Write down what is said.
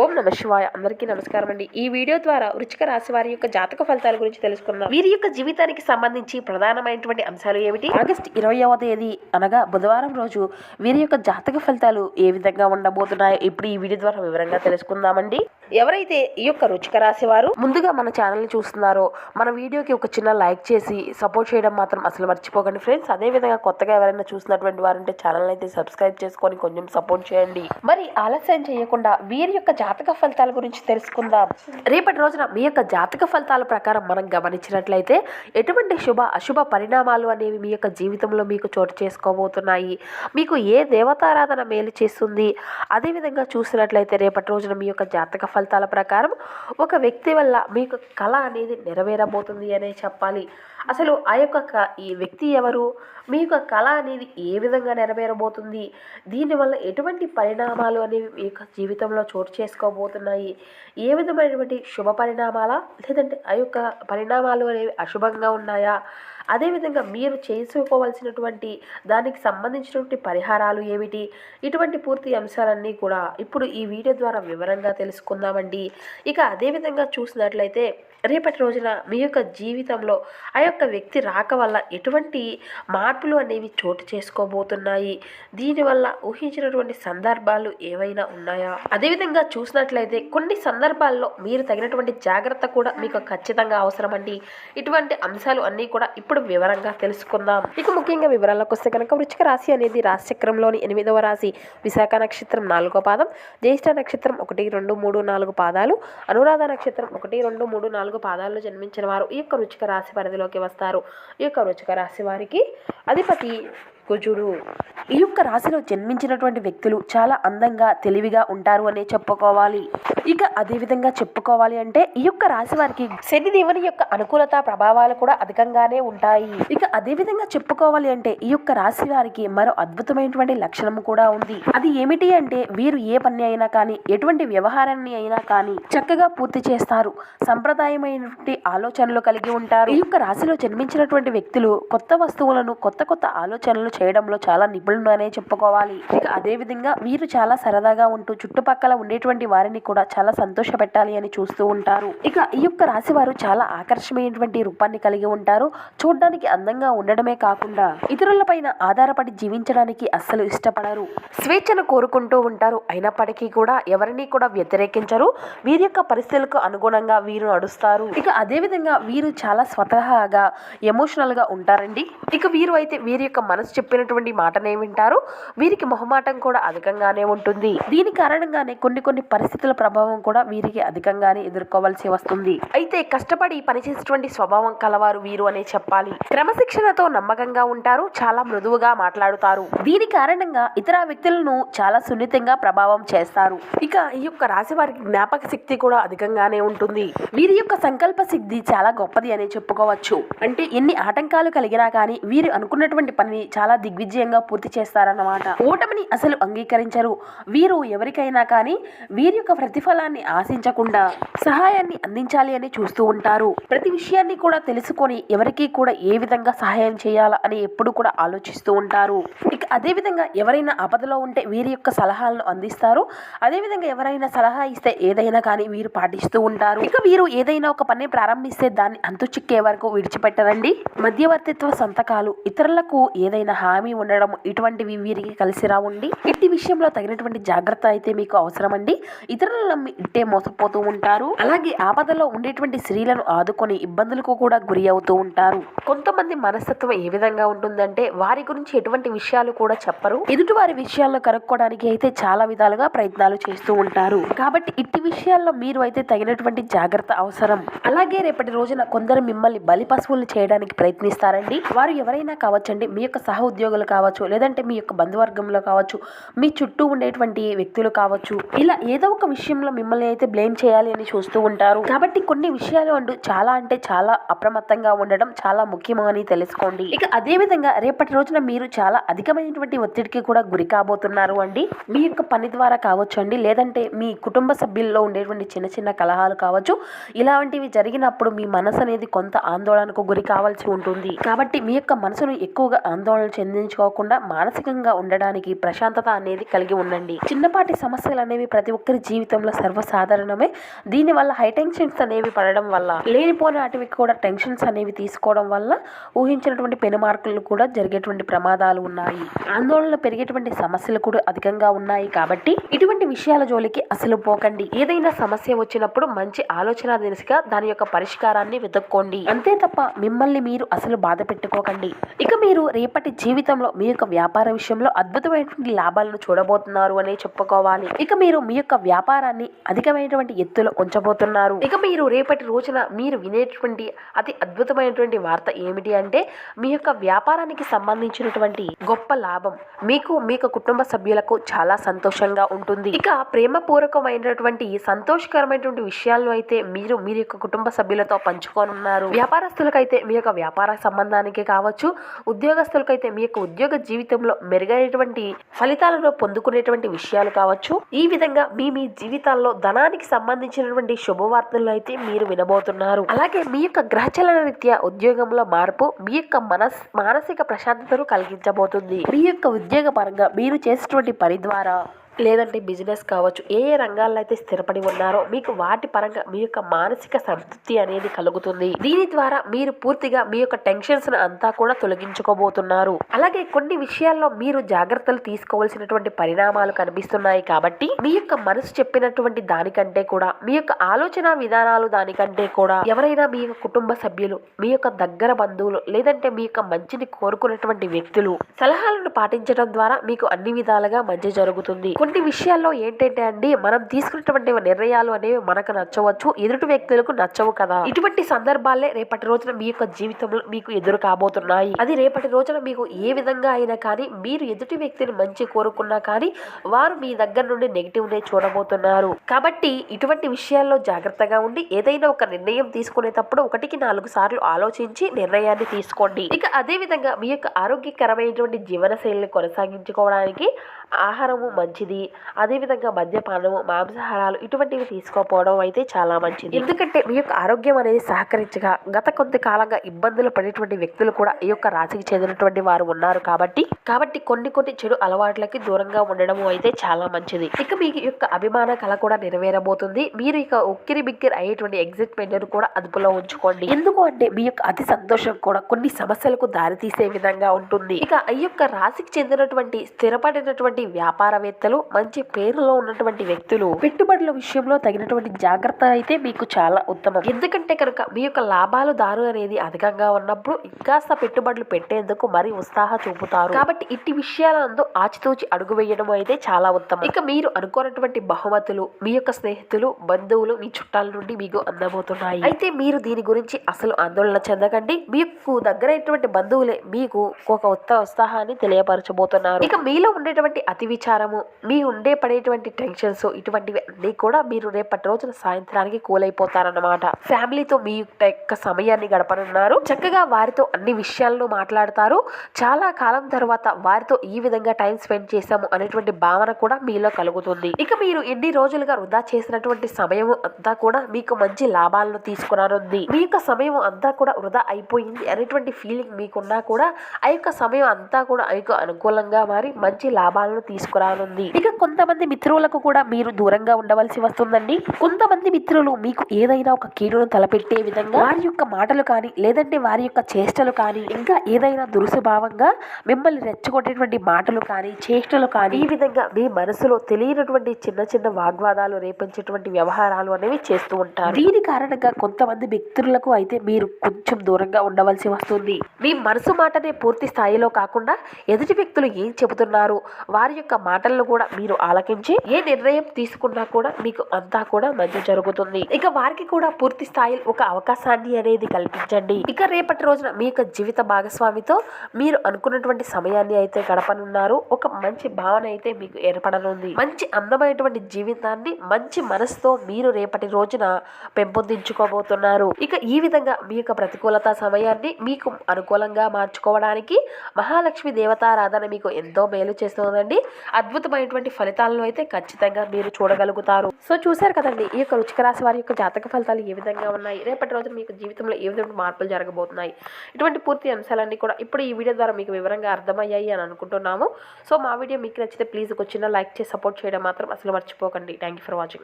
ఓం నమ శివాయ. అందరికీ నమస్కారం అండి. ఈ వీడియో ద్వారా వృచ్చిక రాశి వారి యొక్క జాతక ఫలితాల గురించి తెలుసుకుందాం. వీరి యొక్క జీవితానికి సంబంధించి ప్రధానమైనటువంటి అంశాలు ఏమిటి? ఆగస్ట్ ఇరవయవ తేదీ అనగా బుధవారం రోజు వీరి యొక్క జాతక ఫలితాలు ఏ విధంగా ఉండబోతున్నాయో ఇప్పుడు ఈ వీడియో ద్వారా వివరంగా తెలుసుకుందామండి. ఎవరైతే ఈ యొక్క రుచిక రాశి వారు ముందుగా మన ఛానల్ని చూస్తున్నారో మన వీడియోకి ఒక చిన్న లైక్ చేసి సపోర్ట్ చేయడం మాత్రం అసలు మర్చిపోకండి ఫ్రెండ్స్. అదే విధంగా కొత్తగా ఎవరైనా చూసినటువంటి వారంటే ఛానల్ అయితే సబ్స్క్రైబ్ చేసుకొని కొంచెం సపోర్ట్ చేయండి. మరి ఆలస్యం చేయకుండా వీరి యొక్క జాతక ఫలితాల గురించి తెలుసుకుందాం. రేపటి రోజున మీ యొక్క జాతక ఫలితాల ప్రకారం మనం గమనించినట్లయితే ఎటువంటి శుభ అశుభ పరిణామాలు అనేవి మీ యొక్క జీవితంలో మీకు చోటు చేసుకోబోతున్నాయి. మీకు ఏ దేవతారాధన మేలు చేస్తుంది? అదేవిధంగా చూసినట్లయితే రేపటి రోజున మీ యొక్క జాతక ఫలితాల ప్రకారం ఒక వ్యక్తి వల్ల మీకు కళ అనేది నెరవేరబోతుంది అనే చెప్పాలి. అసలు ఆ యొక్క ఈ వ్యక్తి ఎవరు? మీ యొక్క కళ అనేది ఏ విధంగా నెరవేరబోతుంది? దీనివల్ల ఎటువంటి పరిణామాలు అనేవి మీ యొక్క జీవితంలో చోటు చేసుకోబోతున్నాయి? ఏ విధమైనటువంటి శుభ పరిణామాలా? లేదంటే ఆ యొక్క పరిణామాలు అనేవి అశుభంగా ఉన్నాయా? అదేవిధంగా మీరు చేసుకోవాల్సినటువంటి దానికి సంబంధించినటువంటి పరిహారాలు ఏమిటి? ఇటువంటి పూర్తి అంశాలన్నీ కూడా ఇప్పుడు ఈ వీడియో ద్వారా వివరంగా తెలుసుకుందామండి. ఇక అదేవిధంగా చూసినట్లయితే రేపటి రోజున మీ యొక్క జీవితంలో ఆ యొక్క వ్యక్తి రాక వల్ల ఎటువంటి మార్పులు అనేవి చోటు చేసుకోబోతున్నాయి? దీనివల్ల ఊహించినటువంటి సందర్భాలు ఏవైనా ఉన్నాయా? అదేవిధంగా చూసినట్లయితే కొన్ని సందర్భాల్లో మీరు తగినటువంటి జాగ్రత్త కూడా మీకు ఖచ్చితంగా అవసరమండి. ఇటువంటి అంశాలు అన్నీ కూడా ఇప్పుడు ఇప్పుడు వివరంగా తెలుసుకుందాం. ఇక ముఖ్యంగా వివరాలకు వస్తే కనుక వృచ్చిక రాశి అనేది రాశి చక్రంలోని ఎనిమిదవ రాశి. విశాఖ నక్షత్రం నాలుగో పాదం జ్యేష్ఠ నక్షత్రం ఒకటి రెండు మూడు నాలుగు పాదాలు అనురాధ నక్షత్రం ఒకటి రెండు మూడు నాలుగు పాదాల్లో జన్మించిన వారు ఈ యొక్క వృచ్చిక రాశి పరిధిలోకి వస్తారు. ఈ యొక్క వృచ్చిక రాశి వారికి అధిపతి కుజుడు. ఈ యొక్క రాశిలో జన్మించినటువంటి వ్యక్తులు చాలా అందంగా తెలివిగా ఉంటారు అనే చెప్పుకోవాలి. ఇక అదే విధంగా చెప్పుకోవాలి అంటే ఈ యొక్క రాశి వారికి శని దేవుని యొక్క అనుకూలత ప్రభావాలు కూడా అధికంగానే ఉంటాయి. ఇక అదే విధంగా చెప్పుకోవాలి అంటే ఈ యొక్క రాశి వారికి మరో అద్భుతమైనటువంటి లక్షణం కూడా ఉంది. అది ఏమిటి అంటే వీరు ఏ పని అయినా కానీ ఎటువంటి వ్యవహారాన్ని అయినా కానీ చక్కగా పూర్తి చేస్తారు. సంప్రదాయమైనటువంటి ఆలోచనలు కలిగి ఉంటారు. ఈ యొక్క రాశిలో జన్మించినటువంటి వ్యక్తులు కొత్త వస్తువులను కొత్త కొత్త ఆలోచనలు చేయడంలో చాలా నిపుణులు అనే చెప్పుకోవాలి. ఇక అదే విధంగా వీరు చాలా సరదాగా ఉంటూ చుట్టుపక్కల ఉండేటువంటి వారిని కూడా చాలా సంతోషపెట్టాలి అని చూస్తూ ఉంటారు. ఇక ఈ యొక్క రాశి వారు చాలా ఆకర్షణీయమైనటువంటి రూపాన్ని కలిగి ఉంటారు. చూడడానికి అందంగా ఉండడమే కాకుండా ఇతరులపైన ఆధారపడి జీవించడానికి అస్సలు ఇష్టపడరు. స్వేచ్ఛను కోరుకుంటూ ఉంటారు. అయినప్పటికీ కూడా ఎవరిని కూడా వ్యతిరేకించరు. వీరి యొక్క పరిస్థితులకు అనుగుణంగా వీరు నడుస్తారు. ఇక అదే విధంగా వీరు చాలా స్వతహాగా ఎమోషనల్గా ఉంటారండి. ఇక వీరు అయితే వీరి యొక్క మనసు చెప్పినటువంటి మాటనే వింటారు. వీరికి మొహమాటం కూడా అధికంగానే ఉంటుంది. దీని కారణంగానే కొన్ని కొన్ని పరిస్థితుల ప్రభావం కూడా వీరికి అధికంగానే ఎదుర్కోవాల్సి వస్తుంది. అయితే కష్టపడి పనిచేసేటువంటి స్వభావం కలవారు వీరు అనే చెప్పాలి. క్రమశిక్షణతో నమ్మకంగా ఉంటారు చాలా మృదువుగా మాట్లాడుతారు. దీని కారణంగా ఇతర వ్యక్తులను చాలా సున్నితంగా ప్రభావం చేస్తారు. ఇక ఈ యొక్క రాశి వారికి జ్ఞాపక శక్తి కూడా అధికంగానే ఉంటుంది. వీరి యొక్క సంకల్ప సిద్ధి చాలా గొప్పది అని చెప్పుకోవచ్చు. అంటే ఎన్ని ఆటంకాలు కలిగినా కానీ వీరు అనుకున్నటువంటి పనిని చాలా దిగ్విజయంగా పూర్తి చేస్తారన్నమాట. ఓటమిని అసలు అంగీకరించరు. వీరు ఎవరికైనా కానీ వీరి యొక్క ప్రతిఫలాన్ని ఆశించకుండా సహాయాన్ని అందించాలి అని చూస్తూ ఉంటారు. ప్రతి విషయాన్ని కూడా తెలుసుకొని ఎవరికి కూడా ఏ విధంగా సహాయం చేయాలా అని ఎప్పుడు కూడా ఆలోచిస్తూ ఉంటారు. ఇక అదేవిధంగా ఎవరైనా ఆపదలో ఉంటే వీరి యొక్క సలహాలను అందిస్తారు. అదేవిధంగా ఎవరైనా సలహా ఇస్తే ఏదైనా కానీ వీరు పాటిస్తూ ఉంటారు. ఇక వీరు ఏదైనా ఒక పని ప్రారంభిస్తే దాన్ని అంతు చిక్కే వరకు విడిచిపెట్టరండి. మధ్యవర్తిత్వ సంతకాలు ఇతరులకు ఏదైనా హామీ ఉండడం ఇటువంటివి వీరికి కలిసి రావండి. ఇట్టి విషయంలో తగినటువంటి జాగ్రత్త అయితే మీకు అవసరమండి. ఇతరులను నమ్మి ఇట్టే మోసపోతూ ఉంటారు. అలాగే ఆపదలో ఉండేటువంటి స్త్రీలను ఆదుకొని ఇబ్బందులకు కూడా గురి అవుతూ ఉంటారు. కొంతమంది మనస్తత్వం ఏ విధంగా ఉంటుందంటే వారి గురించి ఎటువంటి విషయాలు కూడా చెప్పరు. ఎదుటి వారి విషయాల్లో కనుక్కోవడానికి అయితే చాలా విధాలుగా ప్రయత్నాలు చేస్తూ ఉంటారు. కాబట్టి ఇట్టి విషయాల్లో మీరు అయితే తగినటువంటి జాగ్రత్త అవసరం. అలాగే రేపటి రోజున కొందరు మిమ్మల్ని బలి పశువులు చేయడానికి ప్రయత్నిస్తారండి. వారు ఎవరైనా కావచ్చండి మీ యొక్క సహ ఉద్యోగులు కావచ్చు లేదంటే మీ యొక్క బంధువర్గంలో కావచ్చు మీ చుట్టూ ఉండేటువంటి వ్యక్తులు కావచ్చు. ఇలా ఏదో ఒక విషయంలో మిమ్మల్ని అయితే బ్లేమ్ చేయాలి అని చూస్తూ ఉంటారు. కాబట్టి కొన్ని విషయాలు అంటూ చాలా అంటే చాలా అప్రమత్తంగా ఉండడం చాలా ముఖ్యమని అని తెలుసుకోండి. ఇక అదే విధంగా రేపటి రోజున మీరు చాలా అధికమైనటువంటి ఒత్తిడికి కూడా గురి కాబోతున్నారు అండి. మీ యొక్క పని ద్వారా కావచ్చు అండి. లేదంటే మీ కుటుంబ సభ్యుల్లో ఉండేటువంటి చిన్న చిన్న కలహాలు కావచ్చు. ఇలాంటివి జరిగినప్పుడు మీ మనసు అనేది కొంత ఆందోళనకు గురి కావాల్సి ఉంటుంది. కాబట్టి మీ యొక్క మనసును ఎక్కువగా ఆందోళన చెందించుకోకుండా మానసికంగా ఉండడానికి ప్రశాంతత అనేది కలిగి ఉండండి. చిన్నపాటి సమస్యలు అనేవి ప్రతి ఒక్కరి జీవితంలో సర్వసాధారణమే. దీనివల్ల హై టెన్షన్స్ అనేవి పడడం వల్ల లేనిపోని వాటివి కూడా టెన్షన్స్ అనేవి తీసుకోవడం వల్ల ఊహించినటువంటి పెను మార్కులు కూడా జరిగేటువంటి ప్రమాదాలు ఉన్నాయి. ఆందోళన పెరిగేటువంటి సమస్యలు కూడా అధికంగా ఉన్నాయి కాబట్టి ఇటువంటి విషయాల జోలికి అసలు పోకండి. ఏదైనా సమస్య వచ్చినప్పుడు మంచి ఆలోచన దిశగా దాని యొక్క పరిష్కారాన్ని వెతుక్కోండి. అంతే తప్ప మిమ్మల్ని మీరు అసలు బాధ పెట్టుకోకండి. ఇక మీరు రేపటి జీవితంలో మీ యొక్క వ్యాపార విషయంలో అద్భుతమైనటువంటి లాభాలను చూడబోతున్నారు అనే చెప్పుకోవాలి. ఇక మీరు మీ యొక్క వ్యాపారాన్ని అధికమైనటువంటి ఎత్తులో ఉంచబోతున్నారు ఇక మీరు రేపటి రోజున మీరు వినేటువంటి అతి అద్భుతమైనటువంటి వార్త ఏమిటి అంటే మీ యొక్క వ్యాపారానికి సంబంధించినటువంటి గొప్ప లాభం మీకు మీ యొక్క కుటుంబ సభ్యులకు చాలా సంతోషంగా ఉంటుంది. ఇక ప్రేమపూర్వకమైనటువంటి సంతోషకరమైనటువంటి విషయాలను అయితే మీరు మీ యొక్క కుటుంబ సభ్యులతో పంచుకోనున్నారు. వ్యాపారస్తులకైతే మీ యొక్క వ్యాపార సంబంధానికి కావచ్చు ఉద్యోగస్తులకైతే మీ యొక్క ఉద్యోగ జీవితంలో మెరుగైనటువంటి ఫలితాలను పొందుకునేటువంటి విషయాలు కావచ్చు. ఈ విధంగా మీ మీ జీవితాల్లో ధనానికి సంబంధించినటువంటి శుభవార్తలను అయితే మీరు వినబోతున్నారు. అలాగే మీ యొక్క గ్రహచలన రీత్యా ఉద్యోగంలో మార్పు మీ యొక్క మనస్ మానసిక ప్రశాంతతను కలిగించబోతుంది. మీ యొక్క ఉద్యోగ పరంగా మీరు చేసేటువంటి పని ద్వారా లేదంటే బిజినెస్ కావచ్చు ఏ ఏ రంగాల్లో అయితే స్థిరపడి ఉన్నారో మీకు వాటి పరంగా మీ యొక్క మానసిక సంతృప్తి అనేది కలుగుతుంది. దీని ద్వారా మీరు పూర్తిగా మీ యొక్క టెన్షన్స్ అంతా కూడా తొలగించుకోబోతున్నారు. అలాగే కొన్ని విషయాల్లో మీరు జాగ్రత్తలు తీసుకోవాల్సినటువంటి పరిణామాలు కనిపిస్తున్నాయి కాబట్టి మీ యొక్క మనసు చెప్పినటువంటి దానికంటే కూడా మీ యొక్క ఆలోచన విధానాలు దానికంటే కూడా ఎవరైనా మీ యొక్క కుటుంబ సభ్యులు మీ యొక్క దగ్గర బంధువులు లేదంటే మీ యొక్క మంచిని కోరుకున్నటువంటి వ్యక్తులు సలహాలను పాటించడం ద్వారా మీకు అన్ని విధాలుగా మంచి జరుగుతుంది. కొన్ని విషయాల్లో ఏంటంటే అండి మనం తీసుకున్నటువంటి నిర్ణయాలు అనేవి మనకు నచ్చవచ్చు ఎదుటి వ్యక్తులకు నచ్చవు కదా. ఇటువంటి సందర్భాలే రేపటి రోజున మీ యొక్క జీవితంలో మీకు ఎదురు కాబోతున్నాయి. అది రేపటి రోజున మీకు ఏ విధంగా అయినా కానీ మీరు ఎదుటి వ్యక్తిని మంచి కోరుకున్నా కానీ వారు మీ దగ్గర నుండి నెగిటివ్ నే చూడబోతున్నారు. కాబట్టి ఇటువంటి విషయాల్లో జాగ్రత్తగా ఉండి ఏదైనా ఒక నిర్ణయం తీసుకునేటప్పుడు ఒకటికి నాలుగు సార్లు ఆలోచించి నిర్ణయాన్ని తీసుకోండి. ఇక అదే విధంగా మీ యొక్క ఆరోగ్యకరమైనటువంటి జీవనశైలిని కొనసాగించుకోవడానికి ఆహారము మంచిది. అదేవిధంగా మద్యపానము మాంసాహారాలు ఇటువంటివి తీసుకోకపోవడం అయితే చాలా మంచిది. ఎందుకంటే మీ యొక్క ఆరోగ్యం అనేది సహకరించగా గత కొంతకాలంగా ఇబ్బందులు పడేటువంటి వ్యక్తులు కూడా ఈ యొక్క రాశికి చెందినటువంటి వారు ఉన్నారు కాబట్టి కాబట్టి కొన్ని కొన్ని చెడు అలవాట్లకి దూరంగా ఉండడం అయితే చాలా మంచిది. ఇక మీ యొక్క అభిమాన కళ కూడా నెరవేరబోతుంది. మీరు ఇక ఉక్కిరి బిక్కిరి అయ్యేటువంటి ఎగ్జిట్మెంట్ కూడా అదుపులో ఉంచుకోండి. ఎందుకు అంటే మీ యొక్క అతి సంతోషం కూడా కొన్ని సమస్యలకు దారితీసే విధంగా ఉంటుంది. ఇక ఈ యొక్క రాశికి చెందినటువంటి స్థిరపడినటువంటి వ్యాపారవేత్తలు మంచి పేరులో ఉన్నటువంటి వ్యక్తులు పెట్టుబడుల విషయంలో తగినటువంటి జాగ్రత్త అయితే మీకు చాలా ఉత్తమం. ఎందుకంటే కనుక మీ యొక్క లాభాలు దారు అనేది అధికంగా ఉన్నప్పుడు ఇంకాస్త పెట్టుబడులు పెట్టేందుకు మరి ఉత్సాహ చూపుతారు. కాబట్టి ఇట్టి విషయాలందు ఆచితూచి అడుగు వేయడం అయితే చాలా ఉత్తమం. ఇక మీరు అనుకోనటువంటి బహుమతులు మీ యొక్క స్నేహితులు బంధువులు మీ చుట్టాల నుండి మీకు అందబోతున్నాయి. అయితే మీరు దీని గురించి అసలు ఆందోళన చెందకండి. మీకు దగ్గరైనటువంటి బంధువులే మీకు ఒక ఉత్త ఉత్సాహాన్ని తెలియపరచబోతున్నారు. ఇక మీలో ఉండేటువంటి అతి విచారము మీ ఉండే పడేటువంటి టెన్షన్స్ ఇటువంటివి అన్నీ కూడా మీరు రేపటి రోజున సాయంత్రానికి కూలైపోతారన్నమాట. ఫ్యామిలీతో మీ యొక్క సమయాన్ని గడపనున్నారు. చక్కగా వారితో అన్ని విషయాలను మాట్లాడతారు. చాలా కాలం తర్వాత వారితో ఈ విధంగా టైం స్పెండ్ చేశాము అనేటువంటి భావన కూడా మీలో కలుగుతుంది. ఇక మీరు ఎన్ని రోజులుగా వృధా చేసినటువంటి సమయం అంతా కూడా మీకు మంచి లాభాలను తీసుకురానుంది. మీ యొక్క సమయం అంతా కూడా వృధా అయిపోయింది అనేటువంటి ఫీలింగ్ మీకున్నా కూడా ఆ యొక్క సమయం అంతా కూడా ఆ యొక్క అనుకూలంగా మారి మంచి లాభాలను తీసుకురానుంది. ఇక కొంతమంది మిత్రులకు కూడా మీరు దూరంగా ఉండవలసి వస్తుందండి. కొంతమంది మిత్రులు మీకు ఏదైనా ఒక కీడును తలపెట్టే విధంగా వారి యొక్క మాటలు కానీ లేదంటే వారి యొక్క చేష్టలు కానీ ఇంకా ఏదైనా దురుసుభావంగా మిమ్మల్ని రెచ్చగొట్టేటువంటి మాటలు కానీ చేష్టలు కానీ ఈ విధంగా మీ మనసులో తెలియనటువంటి చిన్న చిన్న వాగ్వాదాలు రేపించేటువంటి వ్యవహారాలు అనేవి చేస్తూ ఉంటారు. దీని కారణంగా కొంతమంది వ్యక్తులకు అయితే మీరు కొంచెం దూరంగా ఉండవలసి వస్తుంది. మీ మనసు మాటనే పూర్తి స్థాయిలో కాకుండా ఎదుటి వ్యక్తులు ఏం చెబుతున్నారు వారి యొక్క మాటలను కూడా మీరు ఆలకించి ఏ నిర్ణయం తీసుకున్నా కూడా మీకు అంతా కూడా మంచి జరుగుతుంది. ఇక వారికి కూడా పూర్తి స్థాయిలో ఒక అవకాశాన్ని అనేది కల్పించండి. ఇక రేపటి రోజున మీ యొక్క జీవిత భాగస్వామితో మీరు అనుకున్నటువంటి సమయాన్ని అయితే గడపనున్నారు. ఒక మంచి భావన అయితే మీకు ఏర్పడనుంది. మంచి అందమైనటువంటి జీవితాన్ని మంచి మనసుతో మీరు రేపటి రోజున పెంపొందించుకోబోతున్నారు. ఇక ఈ విధంగా మీ యొక్క ప్రతికూలత సమయాన్ని మీకు అనుకూలంగా మార్చుకోవడానికి మహాలక్ష్మి దేవతారాధన మీకు ఎంతో మేలు చేస్తుందండి. అద్భుతమైనటువంటి ఫలితాలను అయితే ఖచ్చితంగా మీరు చూడగలుగుతారు. సో చూశారు కదండి ఈ యొక్క రుచిక రాశి వారి యొక్క జాతక ఫలితాలు ఏ విధంగా ఉన్నాయి? రేపటి రోజున మీకు జీవితంలో ఏ విధమైన మార్పులు జరగబోతున్నాయి? ఇటువంటి పూర్తి అంశాలన్నీ కూడా ఇప్పుడు ఈ వీడియో ద్వారా మీకు వివరంగా అర్థమయ్యాయి అని అనుకుంటున్నాము. సో మా వీడియో మీకు నచ్చితే ప్లీజ్ ఒక చిన్న లైక్ చేసి సపోర్ట్ చేయడం మాత్రం అసలు మర్చిపోకండి. Thank you for watching.